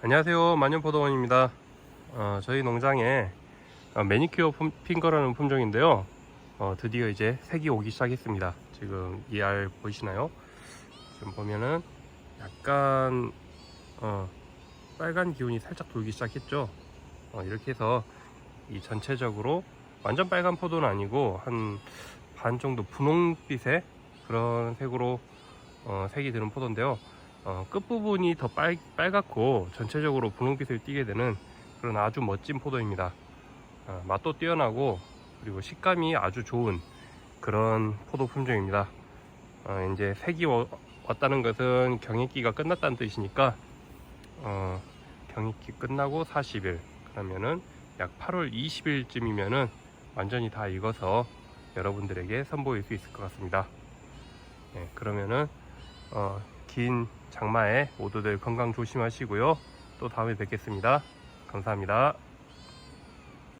안녕하세요. 만년포도원입니다. 어, 저희 농장에 어, 매니큐어 품- 핑거라는 품종인데요. 어, 드디어 이제 색이 오기 시작했습니다. 지금 이 알 보이시나요? 지금 보면은 약간 어, 빨간 기운이 살짝 돌기 시작했죠? 어, 이렇게 해서 이 전체적으로 완전 빨간 포도는 아니고 한 반 정도 분홍빛의 그런 색으로 어, 색이 드는 포도인데요 어, 끝부분이 더 빨, 빨갛고 전체적으로 분홍빛을 띠게 되는 그런 아주 멋진 포도입니다. 어, 맛도 뛰어나고 그리고 식감이 아주 좋은 그런 포도 품종입니다. 어, 이제 색이 와- 왔다는 것은 경익기가 끝났다는 뜻이니까 어, 경익기 끝나고 40일 그러면은 약 8월 20일쯤이면은 완전히 다 익어서 여러분들에게 선보일 수 있을 것 같습니다. 네, 그러면은 어, 긴 장마에 모두들 건강 조심하시고요. 또 다음에 뵙겠습니다. 감사합니다.